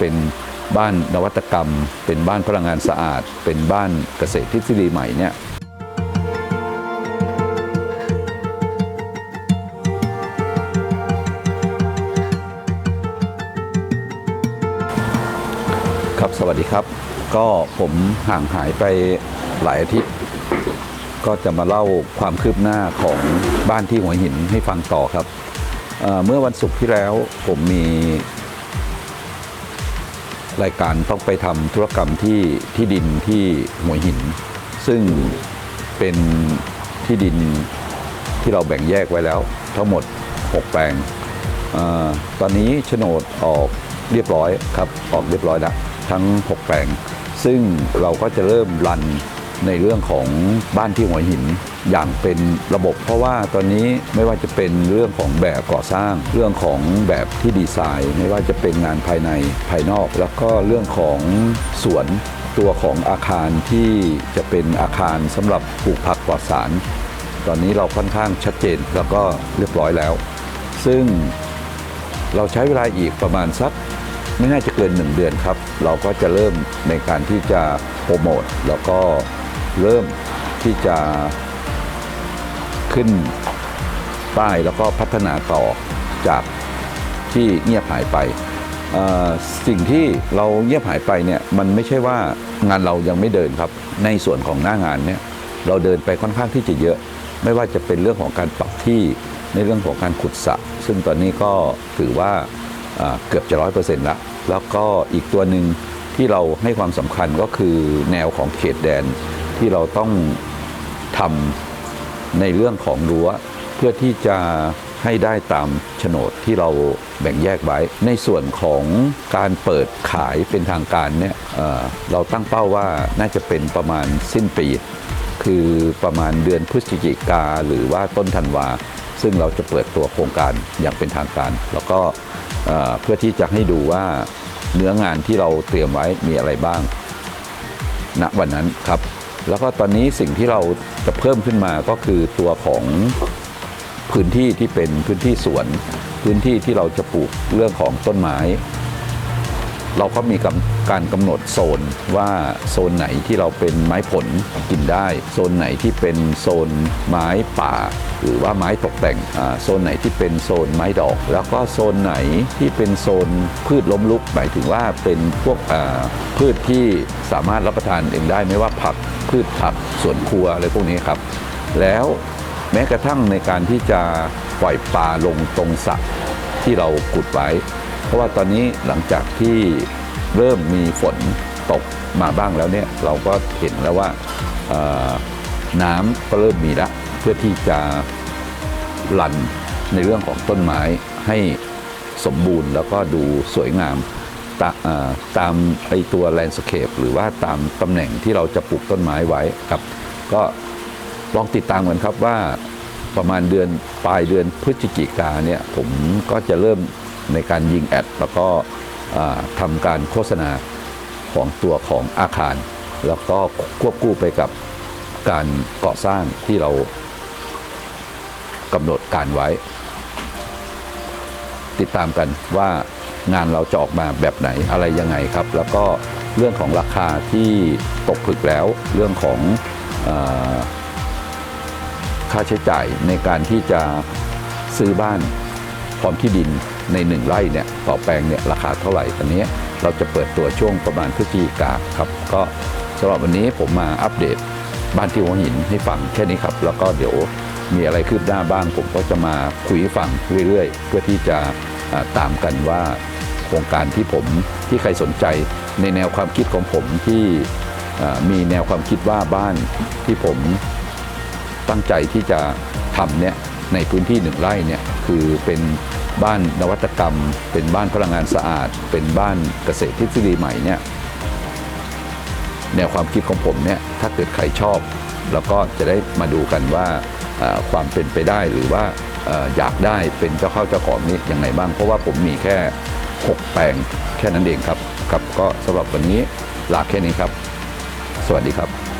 เป็นบ้านนวัตกรรม เป็นบ้านพลังงานสะอาด เป็นบ้านเกษตรทฤษฎีใหม่เนี่ยครับสวัสดีครับ ก็ผมห่างหายไปหลายอาทิตย์ ก็จะมาเล่าความคืบหน้าของบ้านที่หัวหินให้ฟังต่อครับเเมื่อวันศุกร์ที่แล้วผมมี รายการต้องไปทำธุรกรรมที่ที่ดินที่หัวหิน ซึ่งเป็นที่ดินที่เราแบ่งแยกไว้แล้ว ทั้งหมด 6 แปลงอตอนนี้โฉนดออกเรียบร้อยครับออกเรียบร้อยแล้วทั้ง 6 แปลง ซึ่งเราก็จะเริ่มรันในเรื่องของบ้านที่หัวหิน อย่างเป็นระบบ เพราะว่าตอนนี้ไม่ว่าจะเป็นเรื่องของแบบก่อสร้าง เรื่องของแบบที่ดีไซน์ ไม่ว่าจะเป็นงานภายในภายนอก แล้วก็เรื่องของสวนตัวของอาคารที่จะเป็นอาคารสำหรับปลูกผักปลอดสาร ตอนนี้เราค่อนข้างชัดเจนแล้วก็เรียบร้อยแล้ว ซึ่งเราใช้เวลาอีกประมาณสักไม่น่าจะเกินหนึ่งเดือนครับ เราก็จะเริ่มในการที่จะโปรโมทแล้วก็เริ่มที่จะ ขึ้นป้ายแล้วก็พัฒนาต่อจากที่เงียบหายไป สิ่งที่เราเงียบหายไปเนี่ยมันไม่ใช่ว่างานเรายังไม่เดินครับ ในส่วนของหน้างานเนี่ยเราเดินไปค่อนข้างที่จะเยอะ ไม่ว่าจะเป็นเรื่องของการปรับที่ในเรื่องของการขุดสระซึ่งตอนนี้ก็ถือว่าอ่าเกือบจะร้อยเปอร์เซ็นต์ละแล้วก็อีกตัวหนึ่งที่เราให้ความสำคัญก็คือแนวของเขตแดนที่เราต้องทำ ในเรื่องของรั้ว เพื่อที่จะให้ได้ตามโฉนดที่เราแบ่งแยกไว้ ในส่วนของการเปิดขายเป็นทางการเนี่ยเเราตั้งเป้าว่าน่าจะเป็นประมาณสิ้นปี คือประมาณเดือนพฤศจิกาหรือว่าต้นธันวา ซึ่งเราจะเปิดตัวโครงการอย่างเป็นทางการ แล้วก็เอ่อเพื่อที่จะให้ดูว่าเนื้องานที่เราเตรียมไว้มีอะไรบ้างณวันนั้นครับ แล้วก็ตอนนี้สิ่งที่เราจะเพิ่มขึ้นมาก็คือตัวของพื้นที่ที่เป็นพื้นที่สวน พื้นที่ที่เราจะปลูกเรื่องของต้นไม้ เราก็มีการกำหนดโซนว่าโซนไหนที่เราเป็นไม้ผลกินได้ โซนไหนที่เป็นโซนไม้ป่า หรือว่าไม้ตกแต่งโซนไหนที่เป็นโซนไม้ดอก แล้วก็โซนไหนที่เป็นโซนพืชล้มลุกหมายถึงว่าเป็นพวกพืชที่สามารถรับประทานเองได้ไม่ว่าผัก พืชผักสวนครัวอะไรพวกนี้ครับ แล้วแม้กระทั่งในการที่จะปล่อยปลาลงตรงสระที่เราขุดไว้ เพราะว่าตอนนี้หลังจากที่เริ่มมีฝนตกมาบ้างแล้วเนี่ยเราก็เห็นแล้วว่าน้ำก็เริ่มมีแล้วเพื่อที่จะลันในเรื่องของต้นไม้ให้สมบูรณ์แล้วก็ดูสวยงาม ตาเอ่อตามไอตัวแลนด์สเคปหรือว่าตามตำแหน่งที่เราจะปลูกต้นไม้ไว้ครับ ก็ลองติดตามกันครับว่าประมาณเดือนปลายเดือนพฤศจิกาเนี่ยผมก็จะเริ่มในการยิงแอด แล้วก็ทำการโฆษณาของตัวของอาคาร แล้วก็ควบคู่ไปกับการก่อสร้างที่เรากำหนดการไว้ ติดตามกันว่า งานเราจะออกมาแบบไหนอะไรยังไงครับ แล้วก็เรื่องของราคาที่ตกผลึกแล้ว เรื่องของอค่าใช้จ่ายในการที่จะซื้อบ้านพร้อมที่ดินในหนึ่งไร่เนี่ยต่อแปลงเนี่ยราคาเท่าไหร่ตอนนี้เราจะเปิดตัวช่วงประมาณพฤศจิกาครับ ก็สำหรับวันนี้ผมมาอัปเดตบ้านที่หัวหินให้ฟังแค่นี้ครับ แล้วก็เดี๋ยวมีอะไรคืบหน้าบ้างผมก็จะมาคุยฟังเรื่อยๆ เพื่อที่จะ ตามกันว่าโครงการที่ผมที่ใครสนใจในแนวความคิดของผมที่มีแนวความคิดว่าบ้านที่ผมตั้งใจที่จะทำเนี่ยในพื้นที่หนึ่งไร่เนี่ยคือเป็นบ้านนวัตกรรม เป็นบ้านพลังงานสะอาด เป็นบ้านเกษตรทฤษฎีใหม่เนี่ยแนวความคิดของผมเนี่ยถ้าเกิดใครชอบ แล้วก็จะได้มาดูกันว่าความเป็นไปได้หรือว่า อยากได้เป็นเจ้าเข้าเจ้าของนี้ยังไงบ้าง เพราะว่าผมมีแค่ 6 แปลงแค่นั้นเองครับครับก็สำหรับวันนี้ลาแค่นี้ครับ สวัสดีครับ